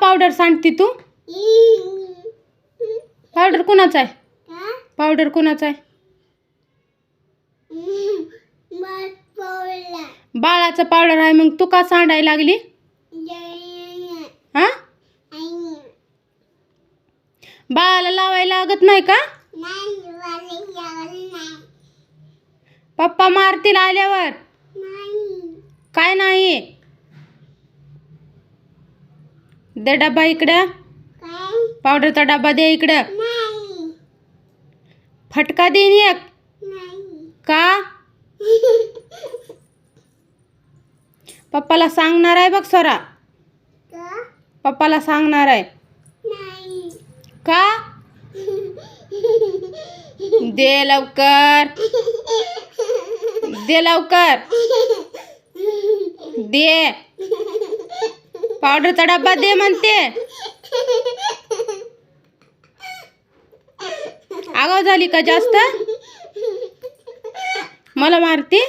Powder सांडती तू. Powder कोणाचा आहे? Powder कोणाचा आहे? बाळाचं पावडर आहे मग तू का सांडायला लागली? हा? बाळाला लावायला लागत नाही का? पप्पा मारतील आल्यावर. काय नाही. दे डबा इकडं. पावडरचा डबा दे इकडं. फटका देईन एक. का? पप्पाला सांगणार आहे बघ सरा. पप्पाला सांगणार आहे. का? दे लवकर. दे लवकर. दे. पावडरचा डब्बा दे म्हणते. आगाव झाली का जास्त? मला मारते?